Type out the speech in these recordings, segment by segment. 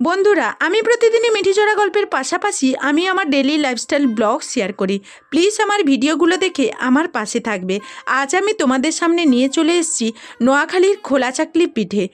বন্ধুরা, আমি প্রতিদিনই মিঠিচড়া গল্পের পাশাপাশি আমি আমার ডেলি লাইফস্টাইল ব্লগ শেয়ার করি। প্লিজ আমার ভিডিওগুলো দেখে আমার পাশে থাকবে। আজ আমি তোমাদের সামনে নিয়ে চলে এসেছি নোয়াখালীর খোলা চাকলি পিঠে।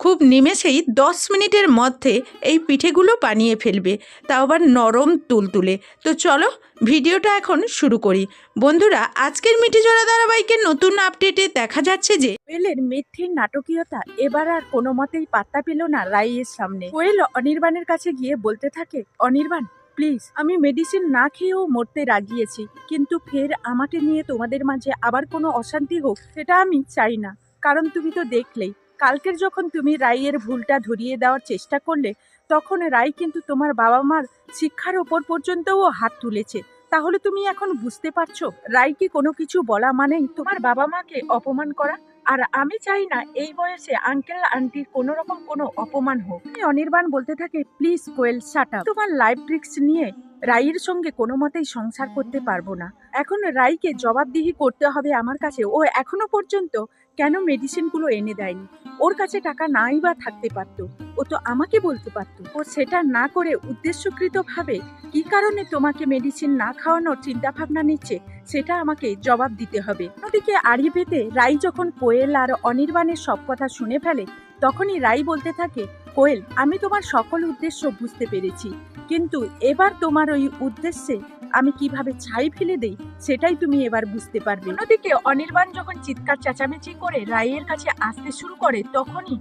খুব নিমেষেই দশ মিনিটের মধ্যে এই পিঠেগুলো বানিয়ে ফেলবে। তাও আবার নরম তুলতুলে। তো চলো, ভিডিওটা এখন শুরু করি। বন্ধুরা, আজকের মিঠিচড়া ধারাবাহিকের নতুন আপডেটে দেখা যাচ্ছে যে কোয়েলের মিথ্যের নাটকীয়তা এবার আর কোনো মতেই পাত্তা পেল না রাইয়ের সামনে। কোয়েল অনির্বাণের কাছে গিয়ে বলতে থাকে, অনির্বাণ, প্লিজ, আমি মেডিসিন না খেয়েও মরতে রাগিয়েছি, কিন্তু ফের আমাকে নিয়ে তোমাদের মাঝে আবার কোনো অশান্তি হোক, সেটা আমি চাই না। কারণ তুমি তো দেখলেই কালকের যখন তুমি রাইয়ের ভুলটা ধরিয়ে দেওয়ার চেষ্টা করলে, তখন রাই কিন্তু তোমার বাবা মার শিক্ষার ওপর পর্যন্তও হাত তুলেছে। তাহলে তুমি এখন বুঝতে পারছ রাইকে কোনো কিছু বলা মানেই তোমার বাবা মাকে অপমান করা? আর আমি চাই না এই বয়সে আঙ্কেল আন্টির কোনো রকম কোনো অপমান হোক। আমি অনির্বাণ বলতে থাকে প্লিজ কোয়েল সাটা তোমার লাইফ ট্রিক্স নিয়ে রাইয়ের সঙ্গে কোনো মতেই সংসার করতে পারব না। এখন রাইকে জবাবদিহি করতে হবে আমার কাছে। ও এখনও পর্যন্ত কেন মেডিসিনগুলো এনে দেয়নি? ওর কাছে টাকা নাই বা থাকতে পারতো। ও তো আমাকে বলতে পারতো। ও সেটা না করে উদ্দেশ্যকৃতভাবে কি কারণে তোমাকে মেডিসিন না খাওয়ানোর চিন্তা ভাবনা নিচ্ছে, সেটা আমাকে জবাব দিতে হবে। ওদিকে আড়ি পেতে রাই যখন কোয়েল আর অনির্বাণের সব কথা শুনে ফেলে, তখনই রাই বলতে থাকে, কোয়েল, আমি তোমার সকল উদ্দেশ্য বুঝতে পেরেছি। কিন্তু এবার তোমার ওই উদ্দেশ্যে আমি কীভাবে ছাই ফেলে দেই, সেটাই তুমি এবার বুঝতে পারবে। অন্যদিকে অনির্বাণ যখন চিৎকার চেঁচামেচি করে রায়ের কাছে আসতে শুরু করে, তখনই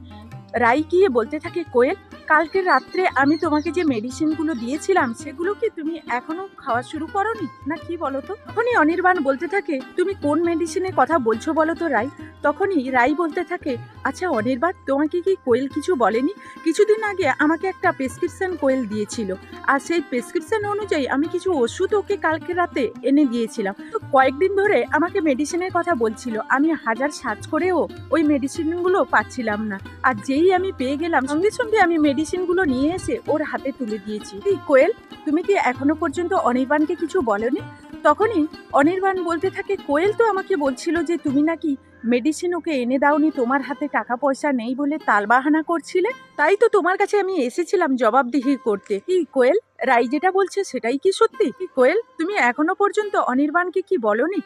রাই গিয়ে বলতে থাকে, কোয়েল কালকে রাত্রে আমি তোমাকে যে মেডিসিনগুলো দিয়েছিলাম, সেগুলো কি তুমি এখনও খাওয়া শুরু করনি? না কি বলো তো তখনই অনির্বাণ বলতে থাকে, তুমি কোন মেডিসিনের কথা বলছো বলো তো, রাই? তখনই রাই বলতে থাকে আচ্ছা অনির্বাণ, তোমাকে কি কোয়েল কিছু বলেনি? কিছুদিন আগে আমাকে একটা প্রেসক্রিপশন কোয়েল দিয়েছিল, আর সেই প্রেসক্রিপশন অনুযায়ী আমি কিছু ওষুধ ওকে কালকে রাতে এনে দিয়েছিলাম। তো কয়েকদিন ধরে আমাকে মেডিসিনের কথা বলছিল, আমি হাজার সার্চ করেও ওই মেডিসিনগুলো পাচ্ছিলাম না। আর যেই আমি পেয়ে গেলাম, সঙ্গে সঙ্গে আমি মেডিসিনগুলো নিয়ে এসে ওর হাতে তুলে দিয়েছি। কোয়েল, তুমি কি এখনও পর্যন্ত অনির্বাণকে কিছু বলনি? তখনই অনির্বাণ বলতে থাকে, কোয়েল তো আমাকে বলছিল যে তুমি নাকি মেডিসিন ওকে এনে দাওনি, তোমার হাতে টাকা পয়সা নেই বলে তালবাহানা করছিলে। তাই তো তোমার কাছে আমি এসেছিলাম জবাবদিহি করতে। কি, কোয়েল, রাই যেটা বলছে সেটাই কি সত্যি? কোয়েল, তুমি এখনও পর্যন্ত অনির্বাণকে কি বলনি?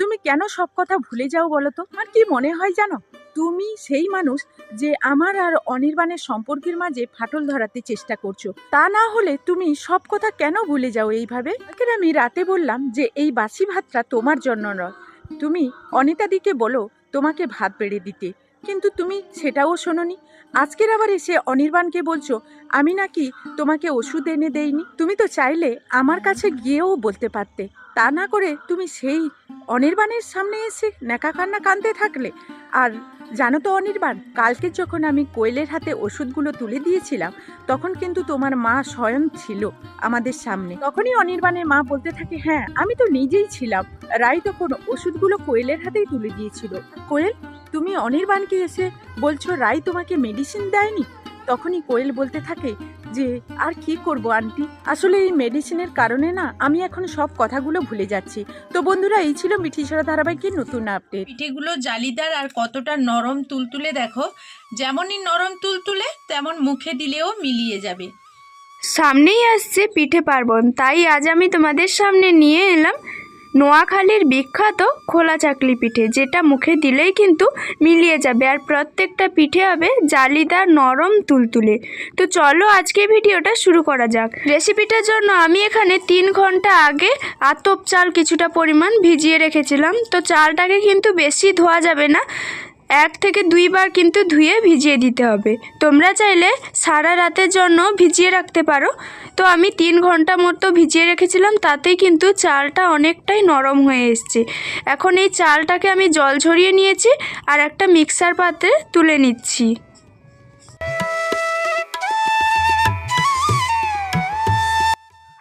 তুমি কেন সব কথা ভুলে যাও বলো তো? আমার কি মনে হয় জানো? তুমি সেই মানুষ যে আমার আর অনির্বাণের সম্পর্কের মাঝে ফাটল ধরাতে চেষ্টা করছ। তা না হলে তুমি সব কথা কেন ভুলে যাও এইভাবে? আমি রাতে বললাম যে এই বাসি ভাতটা তোমার জন্য নয়। তুমি অনিতাদিকে বলো তোমাকে ভাত বেড়ে দিতে। কিন্তু তুমি সেটাও শোনোনি। আজকের আবার এসে অনির্বাণকে বলছো, আমি নাকি তোমাকে ওষুধ এনে দেইনি? তুমি তো চাইলে আমার কাছে গিয়েও বলতে পারতে। তা না করে তুমি সেই অনির্বাণের সামনে এসে ন্যাকা কান্না কাঁদতে থাকলে। আর জানো তো অনির্বাণ, কালকে যখন আমি কোয়েলের হাতে ওষুধগুলো তুলে দিয়েছিলাম, তখন কিন্তু তোমার মা স্বয়ং ছিল আমাদের সামনে। তখনই অনির্বাণের মা বলতে থাকে হ্যাঁ আমি তো নিজেই ছিলাম। রাই তখন ওষুধগুলো কোয়েলের হাতেই তুলে দিয়েছিল। কোয়েল তুমি অনির্বাণকে এসে বলছো রাই তোমাকে মেডিসিন দেয়নি? তখনই কোয়েল বলতে থাকে যে আর কি করব আন্টি? আসলে এই মেডিসিনের কারণে না আমি এখন সব কথাগুলো ভুলে যাচ্ছি। তো বন্ধুরা এই ছিল মিঠিসরা ধারাবাহিকের নতুন আপডেট পিঠেগুলো জালিদার আর কতটা নরম তুলতুলে দেখো। যেমনই নরম তুলতুলে তেমন মুখে দিলেও মিলিয়ে যাবে। সামনেই আসছে পিঠে পার্বণ। তাই আজ আমি তোমাদের সামনে নিয়ে এলাম নোয়াখালীর বিখ্যাত খোলা চাকলি পিঠে, যেটা মুখে দিলেই কিন্তু মিলিয়ে যাবে আর প্রত্যেকটা পিঠে হবে জালিদার নরম তুলতুলে। তো চলো আজকে ভিডিওটা শুরু করা যাক। রেসিপিটার জন্য আমি এখানে তিন ঘণ্টা আগে আতপ চাল কিছুটা পরিমাণ ভিজিয়ে রেখেছিলাম। তো চালটাকে কিন্তু বেশি ধোয়া যাবে না। এক থেকে দুইবার কিন্তু ধুয়ে ভিজিয়ে দিতে হবে। তোমরা চাইলে সারা রাতের জন্য ভিজিয়ে রাখতে পারো। তো আমি তিন ঘণ্টা মতো ভিজিয়ে রেখেছিলাম, তাতেই কিন্তু চালটা অনেকটাই নরম হয়ে এসছে। এখন এই চালটাকে আমি জল ঝরিয়ে নিয়েছি আর একটা মিক্সার পাত্রে তুলে নিচ্ছি।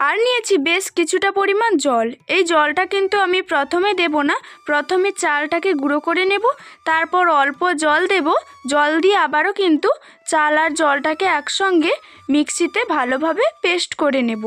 আর নিয়েছি, বেশ কিছুটা পরিমাণ জল। এই জলটা কিন্তু আমি প্রথমে দেব না, প্রথমে চালটাকে গুঁড়ো করে নেব, তারপর অল্প জল দেব। জল দিয়ে আবারও কিন্তু চাল আর জলটাকে একসঙ্গে মিক্সিতে ভালোভাবে পেস্ট করে নেব।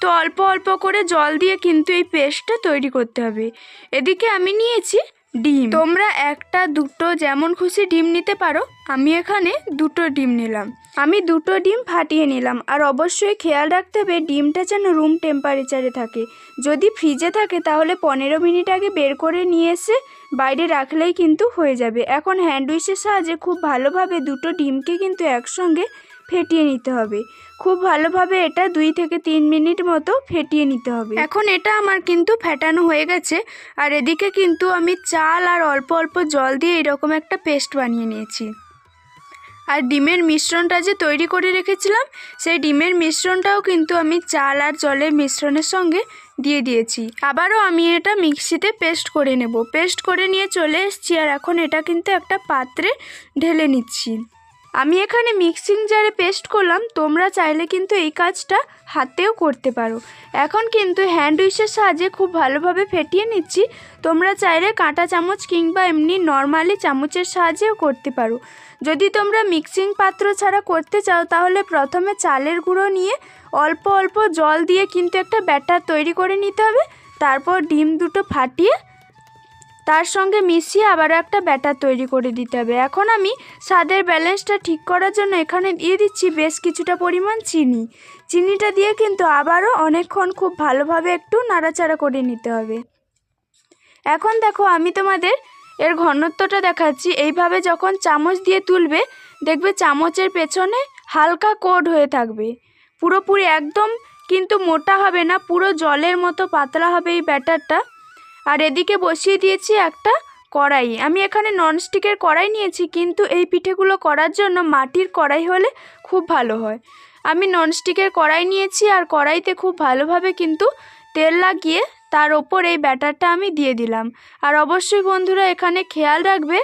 তো অল্প অল্প করে জল দিয়ে কিন্তু এই পেস্টটা তৈরি করতে হবে। এদিকে আমি নিয়েছি ডিম। তোমরা একটা দুটো যেমন খুশি ডিম নিতে পারো, আমি এখানে দুটো ডিম নিলাম। আমি দুটো ডিম ফাটিয়ে নিলাম, আর অবশ্যই খেয়াল রাখতে হবে ডিমটা যেন রুম টেম্পারেচারে থাকে। যদি ফ্রিজে থাকে তাহলে পনেরো মিনিট আগে বের করে নিয়ে এসে বাইরে রাখলেই কিন্তু হয়ে যাবে। এখন হ্যান্ডউইচের সাহায্যে খুব ভালোভাবে দুটো ডিমকে কিন্তু একসঙ্গে ফেটিয়ে নিতে হবে। খুব ভালোভাবে এটা দুই থেকে তিন মিনিট মতো ফেটিয়ে নিতে হবে। এখন এটা আমার কিন্তু ফেটানো হয়ে গেছে। আর এদিকে কিন্তু আমি চাল আর অল্প অল্প জল দিয়ে এরকম একটা পেস্ট বানিয়ে নিয়েছি। আর ডিমের মিশ্রণটা যে তৈরি করে রেখেছিলাম, সেই ডিমের মিশ্রণটাও কিন্তু আমি চাল আর জলের মিশ্রণের সঙ্গে দিয়ে দিয়েছি। আবারও আমি এটা মিক্সিতে পেস্ট করে নেব। পেস্ট করে নিয়ে চলে এসেছি আর এখন এটা কিন্তু একটা পাত্রে ঢেলে নিচ্ছি। আমি এখানে মিক্সিং জারে পেস্ট করলাম, তোমরা চাইলে কিন্তু এই কাজটা হাতেও করতে পারো। এখন কিন্তু হ্যান্ড উইচের সাহায্যে খুব ভালোভাবে ফেটিয়ে নিচ্ছি। তোমরা চাইলে কাঁটা চামচ কিংবা এমনি নর্মালি চামচের সাহায্যেও করতে পারো। যদি তোমরা মিক্সিং পাত্র ছাড়া করতে চাও, তাহলে প্রথমে চালের গুঁড়ো নিয়ে অল্প অল্প জল দিয়ে কিন্তু একটা ব্যাটার তৈরি করে নিতে হবে। তারপর ডিম দুটো ফাটিয়ে তার সঙ্গে মিশিয়ে আবারও একটা ব্যাটার তৈরি করে দিতে হবে। এখন আমি স্বাদের ব্যালেন্সটা ঠিক করার জন্য এখানে দিয়ে দিচ্ছি বেশ কিছুটা পরিমাণ চিনি। চিনিটা দিয়ে কিন্তু আবারও অনেকক্ষণ খুব ভালোভাবে একটু নাড়াচাড়া করে নিতে হবে। এখন দেখো আমি তোমাদের এর ঘনত্বটা দেখাচ্ছি। এইভাবে যখন চামচ দিয়ে তুলবে, দেখবে চামচের পেছনে হালকা কোড হয়ে থাকবে। পুরোপুরি একদম কিন্তু মোটা হবে না, পুরো জলের মতো পাতলা হবে এই ব্যাটারটা। আর এদিকে বসিয়ে দিয়েছি একটা কড়াই। আমি এখানে ননস্টিকের কড়াই নিয়েছি, কিন্তু এই পিঠেগুলো করার জন্য মাটির কড়াই হলে খুব ভালো হয়। আমি ননস্টিকের কড়াই নিয়েছি আর কড়াইতে খুব ভালোভাবে কিন্তু তেল লাগিয়ে তার ওপর এই ব্যাটারটা আমি দিয়ে দিলাম। আর অবশ্যই বন্ধুরা এখানে খেয়াল রাখবে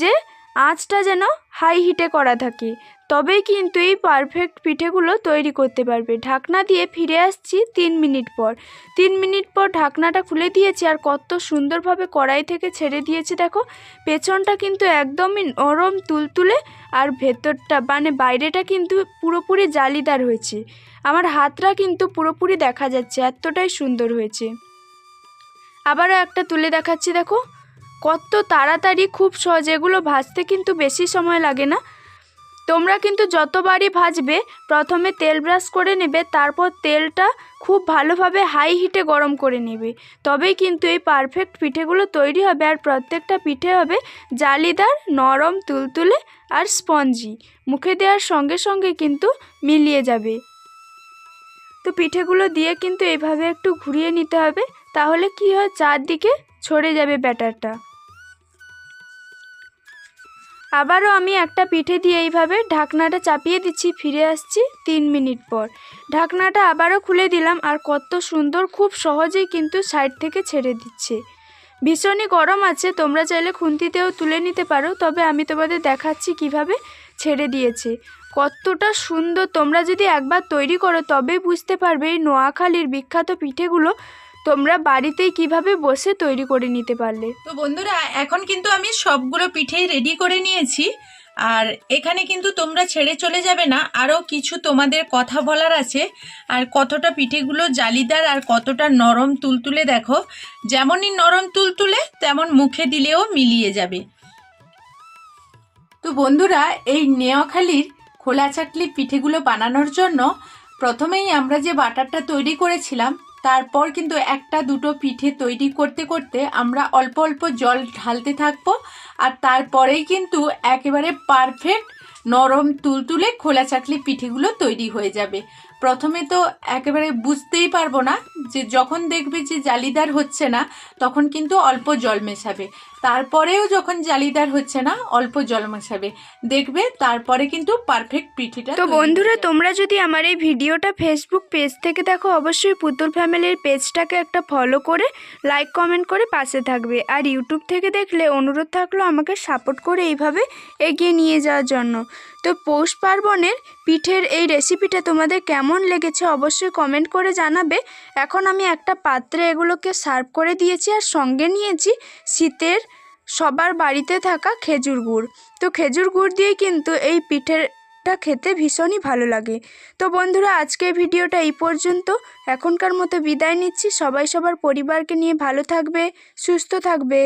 যে আঁচটা যেন হাই হিটে করা থাকে। তবেই কিন্তু এই পারফেক্ট পিঠেগুলো তৈরি করতে পারবে। ঢাকনা দিয়ে ফিরে আসছি তিন মিনিট পর। তিন মিনিট পর ঢাকনাটা খুলে দিয়েছি আর কত সুন্দরভাবে কড়াই থেকে ছেড়ে দিয়েছি, দেখো। পেছনটা কিন্তু একদমই নরম, তুলতুলে আর ভেতরটা মানে বাইরেটা কিন্তু পুরোপুরি জালিদার হয়েছে। আমার হাতটা কিন্তু পুরোপুরি দেখা যাচ্ছে, এতটাই সুন্দর হয়েছে। আবারও একটা তুলে দেখাচ্ছি, দেখো। কত তাড়াতাড়ি, খুব সহজ এগুলো ভাজতে কিন্তু বেশি সময় লাগে না। তোমরা কিন্তু যতবারই ভাজবে, প্রথমে তেল ব্রাশ করে নেবে, তারপর তেলটা খুব ভালোভাবে হাই হিটে গরম করে নেবে। তবেই কিন্তু এই পারফেক্ট পিঠেগুলো তৈরি হবে আর প্রত্যেকটা পিঠে হবে জালিদার, নরম, তুলতুলে আর স্পঞ্জি মুখে দেওয়ার সঙ্গে সঙ্গে কিন্তু মিলিয়ে যাবে। তো পিঠেগুলো দিয়ে কিন্তু এইভাবে একটু ঘুরিয়ে নিতে হবে, তাহলে কি হয়? চারদিকে ছড়ে যাবে ব্যাটারটা। আবারও আমি একটা পিঠে দিয়ে এইভাবে ঢাকনাটা চাপিয়ে দিচ্ছি, ফিরে আসছি তিন মিনিট পর। ঢাকনাটা আবারও খুলে দিলাম আর কত সুন্দর, খুব সহজেই কিন্তু সাইড থেকে ছেড়ে দিচ্ছে। ভীষণই গরম আছে, তোমরা চাইলে খুন্তিতেও তুলে নিতে পারো, তবে আমি তোমাদের দেখাচ্ছি কীভাবে ছেড়ে দিয়েছে। কতটা সুন্দর, তোমরা যদি একবার তৈরি করো তবেই বুঝতে পারবে এই নোয়াখালীর বিখ্যাত পিঠেগুলো তোমরা বাড়িতেই কীভাবে বসে তৈরি করে নিতে পারলে? তো বন্ধুরা, এখন কিন্তু আমি সবগুলো পিঠেই রেডি করে নিয়েছি। আর এখানে কিন্তু তোমরা ছেড়ে চলে যাবে না। আরও কিছু তোমাদের কথা বলার আছে। আর কতটা পিঠেগুলো জালিদার আর কতটা নরম তুলতুলে দেখো। যেমনই নরম তুলতুলে, তেমন মুখে দিলেও মিলিয়ে যাবে। তো বন্ধুরা, এই নেওয়াখালীর খোলা চাকলি পিঠেগুলো বানানোর জন্য প্রথমেই আমরা যে বাটারটা তৈরি করেছিলাম তারপর কিন্তু একটা দুটো পিঠে তৈরি করতে করতে আমরা অল্প অল্প জল ঢালতে থাকব, আর তারপরেই কিন্তু একেবারে পারফেক্ট নরম তুলতুলে খোলা চাকলি পিঠেগুলো তৈরি হয়ে যাবে। প্রথমে তো একেবারে বুঝতেই পারব না যে যখন দেখবে যে জালিদার হচ্ছে না, তখন কিন্তু অল্প জল মেশাবে। তারপরেও যখন জালিদার হচ্ছে না অল্প জল মেশাবে দেখবে তারপরে কিন্তু পারফেক্ট পিঠিটা তো বন্ধুরা তোমরা যদি আমার এই ভিডিওটা ফেসবুক পেজ থেকে দেখো অবশ্যই পুতুল ফ্যামিলির পেজটাকে একটা ফলো করে লাইক কমেন্ট করে পাশে থাকবে। আর ইউটিউব থেকে দেখলে অনুরোধ থাকল আমাকে সাপোর্ট করে এইভাবে এগিয়ে নিয়ে যাওয়ার জন্য। তো পৌষ পার্বণের পিঠের এই রেসিপিটা তোমাদের কেমন লেগেছে অবশ্যই কমেন্ট করে জানাবে। এখন আমি একটা পাত্রে এগুলোকে সার্ভ করে দিয়েছি আর সঙ্গে নিয়েছি শীতের সবার বাড়িতে থাকা খেজুর গুড়। তো খেজুর গুড় দিয়ে কিন্তু এই পিঠেরটা খেতে ভীষণই ভালো লাগে। তো বন্ধুরা, আজকের ভিডিওটা এই পর্যন্ত। এখনকার মতো বিদায় নিচ্ছি। সবাই সবার পরিবারকে নিয়ে ভালো থাকবে, সুস্থ থাকবে।